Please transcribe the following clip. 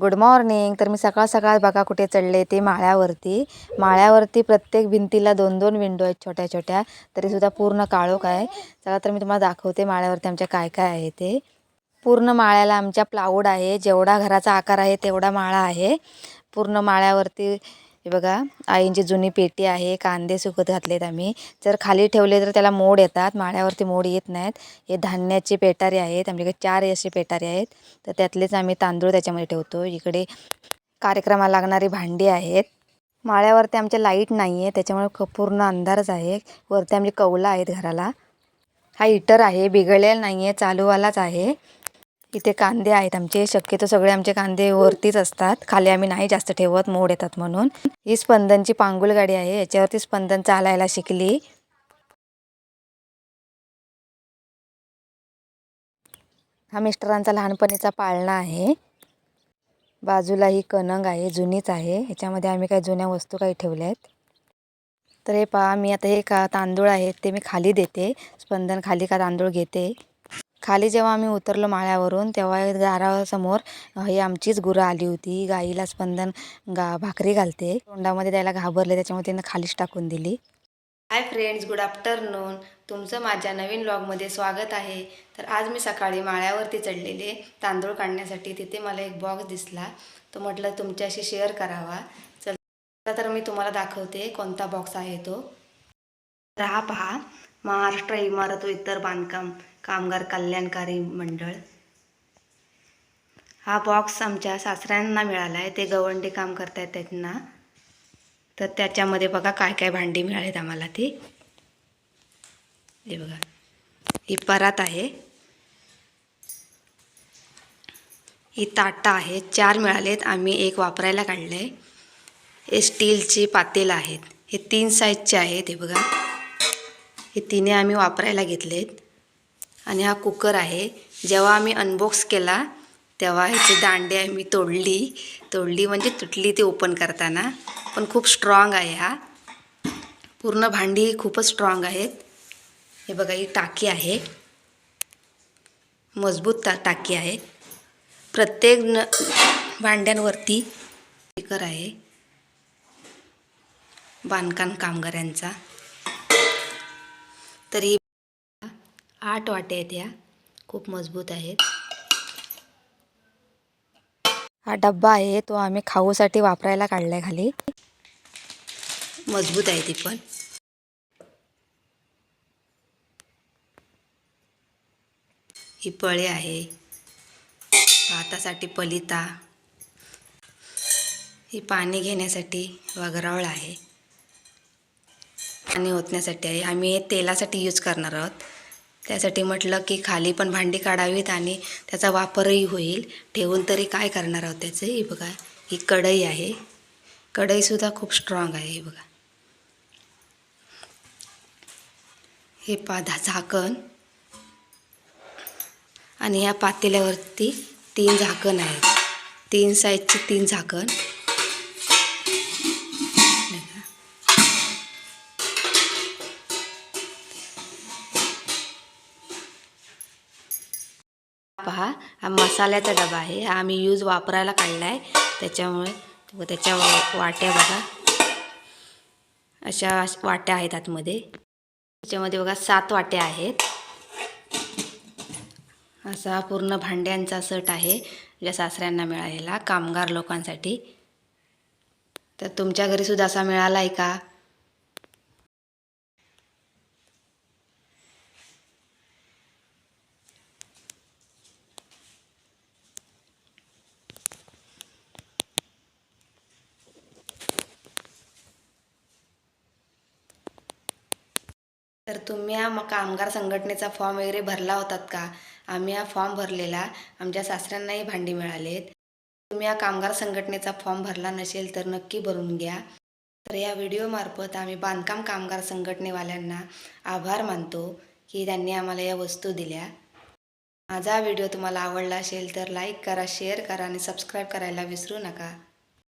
Good morning तर मी सकाळ सकाळ बघा कुठे चढले ते माळ्यावरती. माळ्यावरती प्रत्येक भिंतीला दोन दोन विंडो आहेत छोट्या छोट्या. तरीसुद्धा पूर्ण काळोख आहे. चला तर मी तुम्हाला दाखवते माळ्यावरती आमच्या काय काय आहे ते. पूर्ण माळ्याला आमच्या प्लाऊड आहे. जेवढा घराचा आकार आहे तेवढा माळा आहे. पूर्ण माळ्यावरती हे बघा आईंची जुनी पेटी आहे कांदे सुकत घातलेत आम्ही. जर खाली ठेवले तर त्याला मोड येतात माळ्यावरती मोड येत नाहीत. हे धान्याचे पेटारे आहेत आमच्याकडे चार असे पेटारे आहेत. तर त्यातलेच आम्ही तांदूळ त्याच्यामध्ये ठेवतो. इकडे कार्यक्रमाला लागणारी भांडी आहेत. माळ्यावरती आमच्या लाइट नाही आहे त्याच्यामुळे ख पूर्ण अंधारच आहे. वरती आमची कौलं आहेत घराला. हा हिटर आहे बिघडलेला नाही आहे चालूवालाच आहे. इथे कांदे आहेत आमचे. शक्यतो सगळे आमचे कांदे वरतीच असतात. खाली आम्ही नाही जास्त ठेवत मोड येतात म्हणून. ही स्पंदनची पांगुल गाडी आहे. याच्यावरती स्पंदन चालायला शिकली. हा मिस्टरांचा लहानपणीचा पाळणा आहे. बाजूला ही कणंग आहे जुनीच आहे. ह्याच्यामध्ये आम्ही काही जुन्या वस्तू काही ठेवल्या आहेत तर हे पहा मी आता हे का तांदूळ आहेत ते मी खाली देते. स्पंदन खाली का तांदूळ घेते. खाली जेव्हा आम्ही उतरलो माळ्यावरून तेव्हा दारासमोर ही आमचीच गुरं आली होती. गाईला स्पंदन गा भाकरी घालते. तोंडामध्ये द्यायला घाबरले त्याच्यामुळे तिनं खालीच टाकून दिली. Hi friends good afternoon. तुमचं माझ्या नवीन ब्लॉगमध्ये स्वागत आहे. तर आज मी सकाळी माळ्यावरती चढलेले तांदूळ काढण्यासाठी. तिथे मला एक बॉक्स दिसला. तो म्हटलं तुमच्याशी शेअर करावा. चला तर मी तुम्हाला दाखवते कोणता बॉक्स आहे तो. तर हा पहा महाराष्ट्र इमारत व इतर बांधकाम. कामगार कल्याणकारी मंडळ. हा बॉक्स आमच्या सासऱ्यांना मिळाला आहे ते गवंडी काम करतायत त्यांना. तर त्याच्यामध्ये बघा काय काय भांडी मिळालीत आम्हाला ती. हे बघा. ही परात आहे. ही ताटा आहे. चार मिळालेत. आम्ही एक वापरायला काढलं आहे हे स्टीलची पातेलं आहेत. हे तीन साईजचे आहेत. हे बघा. हे तिने आम्ही वापरायला घेतलेत. आणि हा कुकर आहे. जेव्हा आम्ही अनबॉक्स केला तेव्हा ह्याची दांडी आम्ही तोडली. तोडली म्हणजे तुटली ती ओपन करताना. पण खूप स्ट्रॉंग आहे हा. पूर्ण भांडी खूपच स्ट्रॉंग आहेत. हे बघा ही टाकी आहे. मजबूत टा टाकी आहे. प्रत्येक न भांड्यांवरती स्पीकर आहे. बांधकाम कामगारांचा. तरी आठ वाट्या आहेत या. खूप मजबूत आहेत. हा डब्बा आहे तो आम्ही खाऊसाठी वापरायला काढलाय खाली. मजबूत आहे ती पण. ही पळे आहे. भातासाठी पलिता. ही पाणी घेण्यासाठी वगरावळ आहे. पाणी ओतण्यासाठी आहे. आम्ही हे तेलासाठी यूज करणार आहोत. त्यासाठी म्हटलं की खाली पण भांडी काढावीत आणि त्याचा वापरही होईल. ठेवून तरी काय करणार आहोत त्याचं? हे बघा ही कढई आहे. कढईसुद्धा खूप स्ट्रॉंग आहे हे बघा. हे पाधा झाकण. आणि ह्या पातेल्यावरती तीन झाकण आहेत. तीन साईजची तीन झाकण. पहा. हा मसाल्याचा डबा आहे. हा आम्ही यूज वापरायला काढला आहे त्याच्यामुळे व त्याच्या वाट्या बघा. अशा वाट्या आहेत आतमध्ये. त्याच्यामध्ये बघा सात वाट्या आहेत. असा पूर्ण भांड्यांचा सट आहे. ज्या सासऱ्यांना मिळालेला कामगार लोकांसाठी. तर तुमच्या घरीसुद्धा असा मिळाला आहे का? तर तुम्ही हा मग कामगार संघटनेचा फॉर्म वगैरे भरला होतात का? आम्ही हा फॉर्म भरलेला. आमच्या सासऱ्यांनाही भांडी मिळालेत. तुम्ही हा कामगार संघटनेचा फॉर्म भरला नसेल तर नक्की भरून घ्या. तर या व्हिडिओमार्फत आम्ही बांधकाम कामगार संघटनेवाल्यांना आभार मानतो की त्यांनी आम्हाला या वस्तू दिल्या. माझा व्हिडिओ तुम्हाला आवडला असेल तर लाईक करा शेअर करा आणि सबस्क्राईब करायला विसरू नका.